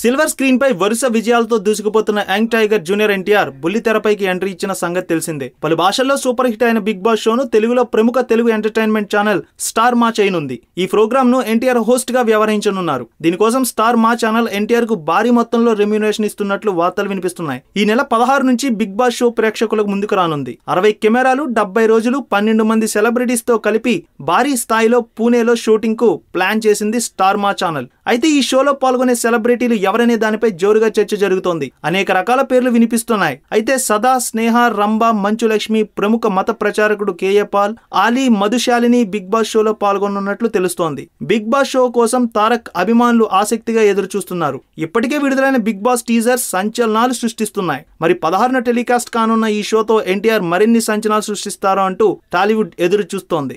Silver screen పై వరుస విజయాలతో దూసుకుపోతున్న యంగ్ టైగర్ జూనియర్ ఎన్టీఆర్ బుల్లితెరపైకి ఎంట్రీ ఇచ్చిన సంగతి తెలిసిందే. పలు భాషల్లో సూపర్ హిట్ అయిన బిగ్ బాస్ షోను తెలుగులో ప్రముఖ తెలుగు ఎంటర్టైన్మెంట్ ఛానల్ స్టార్ మా చేయనుంది. ఈ ప్రోగ్రామ్ను ఎన్టీఆర్ హోస్ట్గా వ్యవహరించనున్నారు. దీనికోసం స్టార్ మా ఛానల్ ఎన్టీఆర్కు భారీ మొత్తంలో రెమ్యూనేషన్ ఇస్తున్నట్లు వార్తలు వినిపిస్తున్నాయి. ఈ నెల పదహారు నుంచి బిగ్ బాస్ షో ప్రేక్షకులకు ముందుకు రానుంది. అరవై కెమెరాలు డెబ్బై రోజులు పన్నెండు మంది సెలబ్రిటీస్తో కలిపి భారీ స్థాయిలో పూణేలో షూటింగ్కు ప్లాన్ చేసింది స్టార్ మా ఛానల్. అయితే ఈ షోలో పాల్గొనే సెలబ్రిటీలు ఎవరనే దానిపై జోరుగా చర్చ జరుగుతోంది. అనేక రకాల పేర్లు వినిపిస్తున్నాయి. అయితే సదా స్నేహ రంభ మంచు లక్ష్మి ప్రముఖ మత ప్రచారకుడు KA Paul Ali Madhushalini Bigg Boss షోలో పాల్గొనున్నట్లు తెలుస్తోంది. బిగ్ బాస్ షో కోసం తారక్ అభిమానులు ఆసక్తిగా ఎదురుచూస్తున్నారు. ఇప్పటికే విడుదలైన బిగ్ బాస్ టీజర్ సంచలనాలు సృష్టిస్తున్నాయి. మరి పదహారున టెలికాస్ట్ కానున్న ఈ షోతో ఎన్టీఆర్ మరిన్ని సంచలనాలు సృష్టిస్తారో అంటూ టాలీవుడ్ ఎదురు చూస్తోంది